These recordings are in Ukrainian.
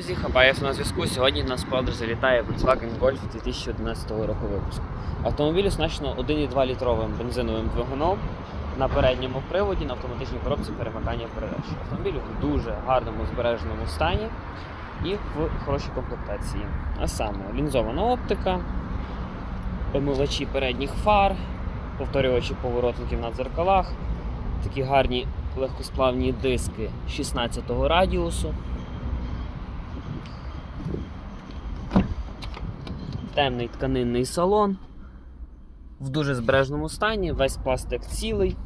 Друзі, Хапаєв на зв'язку. Сьогодні на продаж залітає Volkswagen Golf 2011 року випуску. Автомобіль оснащено 1,2 літровим бензиновим двигуном на передньому приводі на автоматичній коробці перемикання передач. Автомобіль в дуже гарному збереженому стані і в хорошій комплектації. А саме лінзована оптика, омивачі передніх фар, повторювачі поворотників на дзеркалах, такі гарні легкосплавні диски 16 го радіусу. Темний тканинний салон в дуже збережному стані, весь пластик цілий,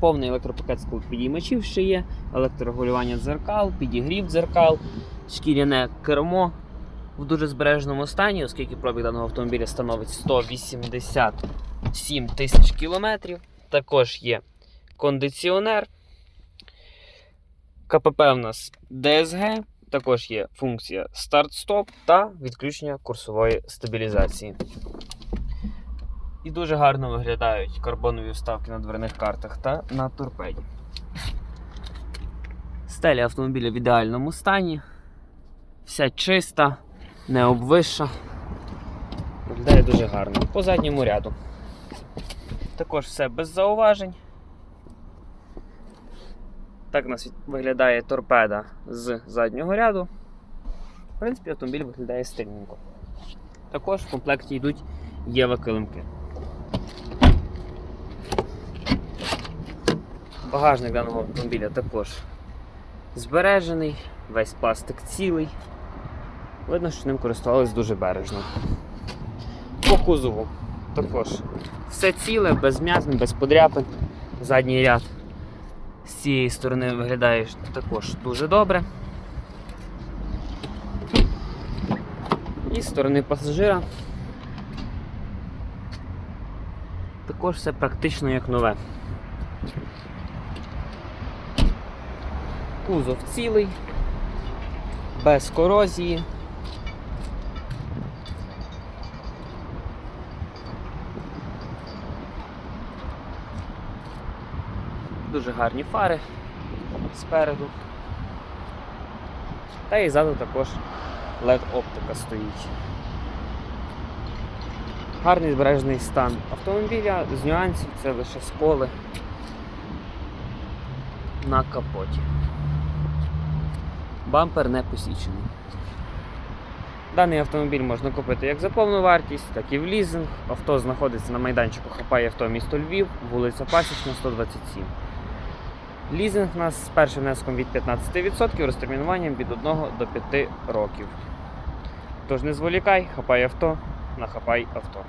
повний електропакет склопідіймачів ще є, електрорегулювання дзеркал, підігрів дзеркал, шкіряне кермо в дуже збереженому стані, оскільки пробіг даного автомобіля становить 187 тисяч кілометрів. Також є кондиціонер. КПП у нас DSG. Також є функція старт-стоп та відключення курсової стабілізації. І дуже гарно виглядають карбонові вставки на дверних картах та на торпеді. Стеля автомобіля в ідеальному стані. Вся чиста, не обвисша. Виглядає дуже гарно. По задньому ряду. Також все без зауважень. Так у нас виглядає торпеда з заднього ряду. В принципі, автомобіль виглядає стильненько. Також в комплекті йдуть єва килимки. Багажник даного автомобіля також збережений, весь пластик цілий. Видно, що ним користувалися дуже бережно. По кузову також все ціле, без м'язин, без подряпин. Задній ряд з цієї сторони виглядає також дуже добре. І з сторони пасажира також все практично як нове. Кузов цілий, без корозії. Дуже гарні фари спереду. Та і ззаду також LED-оптика стоїть. Гарний збережений стан автомобіля з нюансів це лише сколи на капоті. Бампер не посічений. Даний автомобіль можна купити як за повну вартість, так і в лізинг. Авто знаходиться на майданчику Хапає авто місто Львів, вулиця Пасічна, 127. Лізинг нас з першим внеском від 15%, розтермінуванням від 1 до 5 років. Тож не зволікай, хапай авто, нахапай авто.